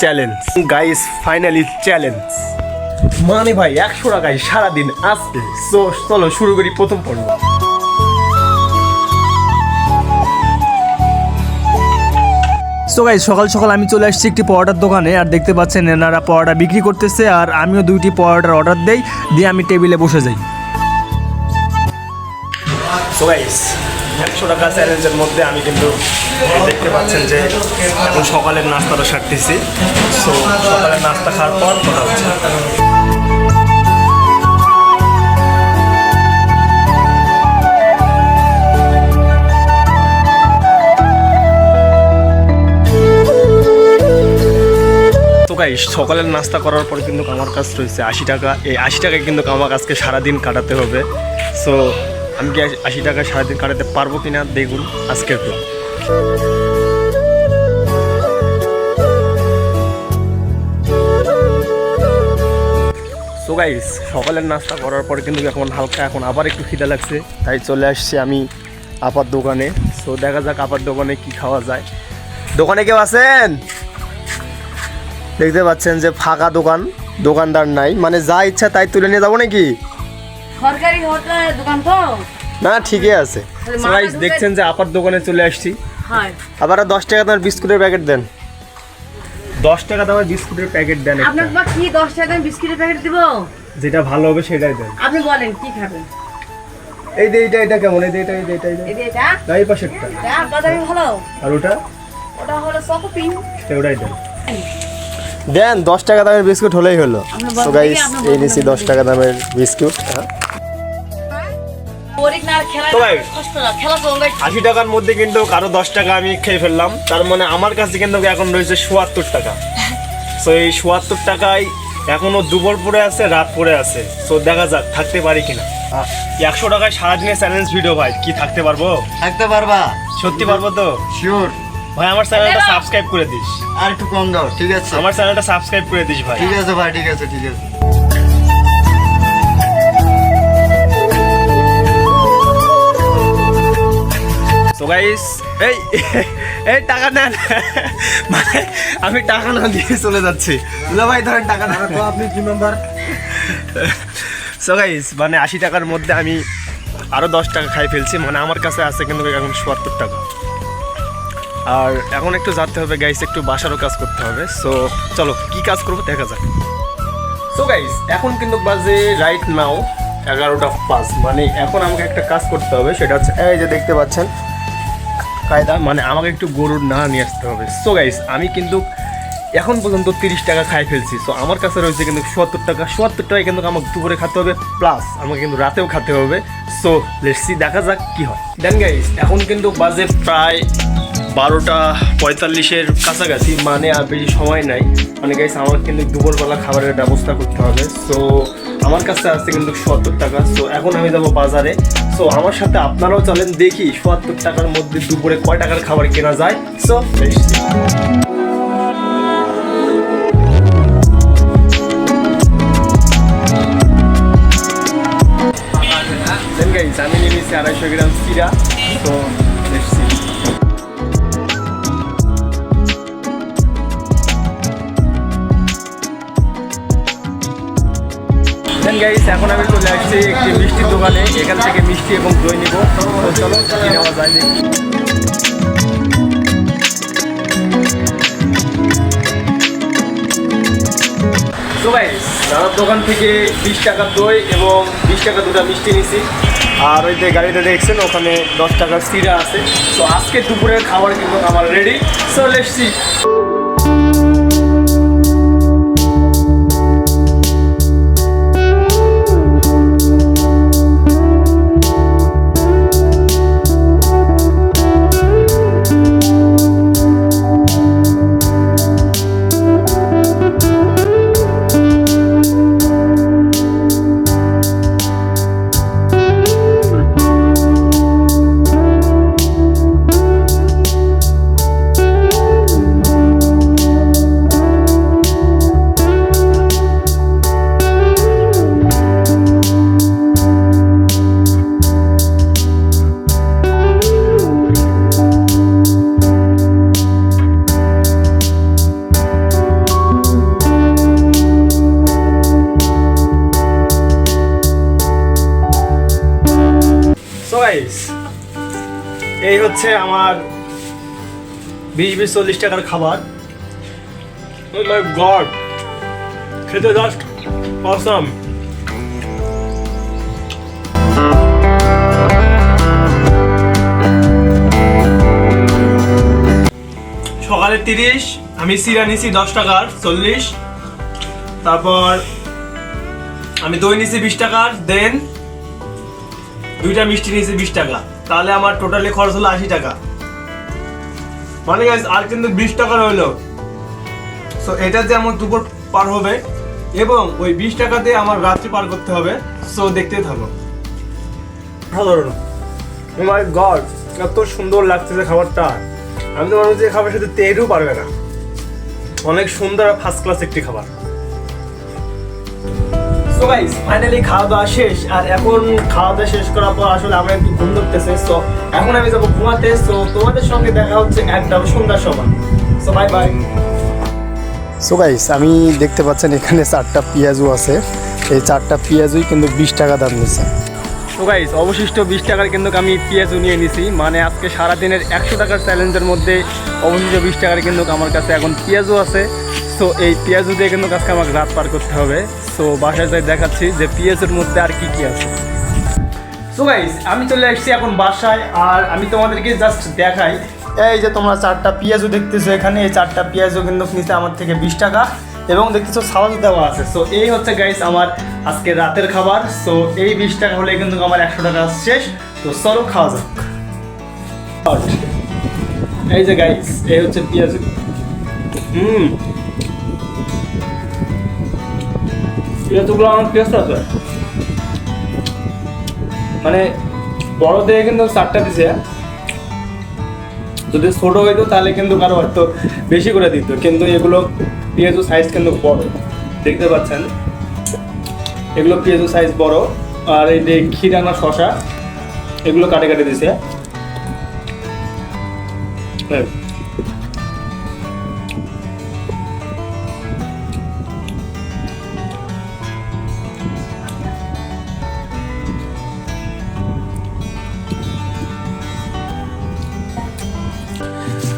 Challenge guys finally challenge মানে ভাই একশো টাকায় সারাদিন আসবে সো চলো শুরু করি প্রথম পর্ব। সো গাইজ সকাল সকাল আমি চলে আসছি একটি পরোটার দোকানে আর দেখতে পাচ্ছেন এনারা পরোটা বিক্রি করতেছে আর আমিও দুইটি পরোটার অর্ডার দেই দিয়ে আমি টেবিলে বসে যাই। সো গাইস একশো টাকা চ্যালেঞ্জের মধ্যে আমি কিন্তু দেখতে পাচ্ছেন যে এখন সকালের নাস্তাটা সারতেছি। সো সকালের নাস্তা খাওয়ার পর কথা হচ্ছে। সকালের নাস্তা করার পর কিন্তু আমার কাজ রয়েছে আশি টাকা। এই আশি টাকায় কিন্তু আমার কাজকে সারাদিন কাটাতে হবে। সো আমি কি আশি- টাকা সারাদিন কাটাতে পারব কিনা দেখুন আজকের ব্লগ গাইস সকালের নাস্তা করার পরে কিন্তু এখন হালকা এখন আবার একটু খিদে লাগছে, তাই চলে আসছি আমি আপার দোকানে। সো দেখা যাক আপার দোকানে কি খাওয়া যায়। দোকানে কেউ আছেন? দেখতে পাচ্ছেন যে ফাঁকা দোকান, দোকানদার নাই। মানে যা ইচ্ছা তাই তুলে নিয়ে যাব নাকি? সরকারি হোটেলের দোকান তো? না ঠিকই আছে। ঢুকে- দেখছেন যে আপার দোকানে চলে আসছি। হয়। আবার দশ টাকা দামের বিস্কুটের প্যাকেট দেন। দশ টাকা দামের বিস্কুটের প্যাকেট দেন আপনার বা কি দশ টাকা দাম বিস্কিটের প্যাকেট দিব? যেটা ভালো হবে সেটাই দেন। আপনি বলেন কি খাবেন? এই যে এইটা এটা কেমন? এই যে এটা এই যে এটা এই যে। এটা না, এই পাশেরটা। এটা ভালো। আর ওটা? ওটা হলো এটা ওটাই দেন। দেন দশ টাকা দামের বিস্কুট হলেই হলো। তো গাইস এই নিছি দশ টাকা দামের বিস্কুট হ্যাঁ। আশি টাকার মধ্যে কিন্তু আরও দশ টাকা আমি খেয়ে ফেললাম। তার মানে আমার কাছে কিন্তু এখন রয়েছে চুয়াত্তর টাকা। সো এই চুয়াত্তর টাকায় এখনও দুপুর পরে আছে রাত পরে আছে। সো দেখা যাক থাকতে পারি কিনা। একশো টাকায় সারাদিনের চ্যালেঞ্জ ভিডিও ভাই কি থাকতে পারব? থাকতে পারবা। সত্যি পারব তো? শিওর ভাই আমার চ্যানেলটা সাবস্ক্রাইব করে দিস। আর একটু কম দাও ঠিক আছে। আমার চ্যানেলটা সাবস্ক্রাইব করে দিস ভাই। ঠিক আছে ভাই ঠিক আছে ঠিক আছে। তো গাইস এই এই টাকা নেন। মানে আমি টাকা না দিয়ে চলে যাচ্ছি। দুলা ভাই ধরেন টাকা না তো আপনি কি নাম্বার সো গাইস মানে আশি টাকার মধ্যে আমি আরও দশ টাকা খাই ফেলছি। মানে আমার কাছে আছে কিন্তু এখন চুয়াত্তর টাকা। আর এখন একটু যেতে হবে গাইস একটু বাসারও কাজ করতে হবে। সো চলো কি কাজ করব দেখা যাক। সো গাইস এখন কিন্তু বাজে রাইট নাও এগারোটা পাঁচ। মানে এখন আমাকে একটা কাজ করতে হবে সেটা হচ্ছে এই যে দেখতে পাচ্ছেন কায়দা মানে আমাকে একটু গরুর না নিয়ে আসতে হবে। সো গাইস আমি কিন্তু এখন পর্যন্ত তিরিশ টাকা খাই ফেলছি। সো আমার কাছে রয়েছে কিন্তু সত্তর টাকা। সত্তর টাকা কিন্তু আমাকে দুপুরে খেতে হবে প্লাস আমাকে কিন্তু রাতেও খেতে হবে। সো লেটসি দেখা যাক কি হয়। দেন গাইস এখন কিন্তু বাজে প্রায় বারোটা পঁয়তাল্লিশের কাছাকাছি মানে আর বেশি সময় নাই। মানে গাইস আমার কিন্তু দুপুরবেলা খাবারের ব্যবস্থা করতে হবে। সো আমার কাছে আসছে কিন্তু সত্তর টাকা। সো এখন আমি যাব বাজারে। সো আমার সাথে আপনারাও চলেন দেখি, সত্তর টাকার মধ্যে দুপুরে কয় টাকার খাবার কেনা যায়। সো দেন গাইস এখন আমি চলে আসছি একটি মিষ্টির দোকানে। এখান থেকে মিষ্টি এবং দই নিব। তো চলো নেওয়া যায় দেখি। দোকান থেকে বিশ টাকার দই এবং বিশ টাকা দুটো মিষ্টি নিছি। আর ওই যে গাড়িতে দেখছেন, ওখানে দশ টাকার সিরা আছে। তো আজকে দুপুরের খাবার কিন্তু আমার রেডি সো লেটসি গাইস এই হচ্ছে আমার বিশ বিশ চল্লিশ টাকার খাবার। মাই গড খেতে জাস্ট অসম সকালে তিরিশ আমি সিরা নিছি দশ টাকার চল্লিশ। তারপর আমি দই নিছি বিশ টাকার দেন দুইটা মিষ্টি নিয়েছি বিশ টাকা। তাহলে আমার টোটালি খরচ হলো আশি টাকা। মানে আর কিন্তু বিশ টাকা হইল সো এটা যে আমার দুপুর পার হবে এবং ওই বিশ টাকাতে আমার রাত্রি পার করতে হবে। সো দেখতে থাকো। সাধারণ মাই গড এত সুন্দর লাগতেছে খাবারটা। আমি তো মানুষ যে খাবার সাথে তেরও পারবে না। অনেক সুন্দর ফার্স্ট ক্লাস একটি খাবার। সো গাইস ফাইনালি খাওয়া দাওয়া শেষ। আর এখন খাওয়া দাওয়া শেষ করার পর আসলে আমরা একটু ঘুম ধরতেছে সো এখন আমি যাব ঘুমাতে। সো তোমাদের সঙ্গে দেখা হচ্ছে একদম সন্ধ্যার সময়। So bye bye so guys আমি দেখতে পাচ্ছেন এখানে চারটা পেঁয়াজু আছে। এই চারটা পেঁয়াজুই কিন্তু বিশ টাকা দাম নিচ্ছে তো গাইস অবশিষ্ট বিশ টাকার কিন্তু আমি পেঁয়াজও নিয়ে নিছি। মানে আজকে সারাদিনের একশো টাকার চ্যালেঞ্জের মধ্যে অবশিষ্ট বিশ টাকার কিন্তু আমার কাছে এখন পেঁয়াজও আছে। সো এই পেঁয়াজু দিয়ে কিন্তু আজকে আমাকে রাত পার করতে হবে। সো বাসায় যাই দেখাচ্ছি যে পেঁয়াজের মধ্যে আর কি কি আছে। সো গাইস আমি চলে আসছি এখন বাসায় আর আমি তোমাদেরকে জাস্ট দেখাই। এই যে তোমরা চারটা পেঁয়াজও দেখতেছো এখানে, এই চারটা পেঁয়াজও কিন্তু নিচে আমার থেকে বিশ টাকা এবং দেখতেছো সালাদ দেওয়া আছে। সো এই হচ্ছে গাইস আমার আজকে রাতের খাবার। সো এই বিশ টাকা হলে কিন্তু আমার একশো টাকা শেষ। তো চলো, খাওয়া যাক। এই যে গাইস এই হচ্ছে পেঁয়াজ। হুম। পেঁয়াজগুলো আমার মানে বড় দিয়ে কিন্তু চারটা দিছে। যদি ছোট হইতো তাহলে কিন্তু কারও হয়তো বেশি করে দিত, কিন্তু এগুলো পেঁয়াজু সাইজ কিন্তু বড়। দেখতে পাচ্ছেন? এগুলো পেঁয়াজু সাইজ বড়। আর এই যে খিরানা শশা, এগুলো কাটে কাটে দিছে। হ্যাঁ।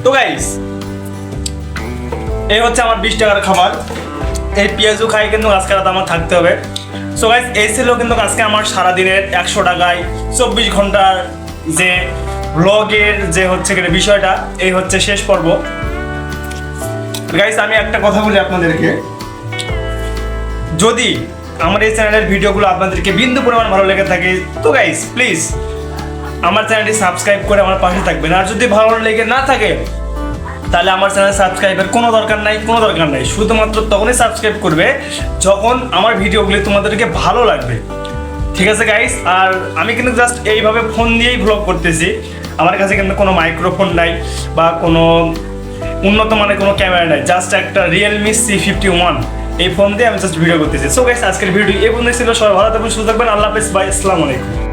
তো গাইস এই হচ্ছে আমার বিশ টাকার খাবার। এই পেঁয়াজু খাই কিন্তু আজকে রাত আমার থাকতে হবে। সো গাইস এই ছিল কিন্তু আজকে আমার সারাদিনের একশো টাকায় চব্বিশ ঘণ্টার যে ব্লগের যে হচ্ছে বিষয়টা, এই হচ্ছে শেষ পর্ব। গাইস আমি একটা কথা বলি আপনাদেরকে। যদি আমার এই চ্যানেলের ভিডিওগুলো আপনাদেরকে বিন্দু পরিমাণ ভালো লেগে থাকে, তো গাইস প্লিজ আমার চ্যানেলটি সাবস্ক্রাইব করে আমার পাশে থাকবেন। আর যদি ভালো লেগে না থাকে, তাহলে আমার চ্যানেল সাবস্ক্রাইবের কোনো দরকার নাই, কোনো দরকার নাই। শুধুমাত্র তখনই সাবস্ক্রাইব করবে যখন আমার ভিডিওগুলি তোমাদেরকে ভালো লাগবে। ঠিক আছে গাইস আর আমি কিন্তু জাস্ট এইভাবে ফোন দিয়েই ভ্লগ করতেছি। আমার কাছে কিন্তু কোনো মাইক্রোফোন নাই বা কোনো উন্নত মানের কোনো ক্যামেরা নাই জাস্ট একটা রিয়েলমি সি ফিফটি ওয়ান এই ফোন দিয়ে আমি জাস্ট ভিডিও করতেছি। সো গাইস আজকের ভিডিও এই পর্যন্ত ছিল। সবাই ভালো থাকবেন, সুস্থ থাকবেন। আল্লাহ হাফেজ বাই আসসালামু আলাইকুম।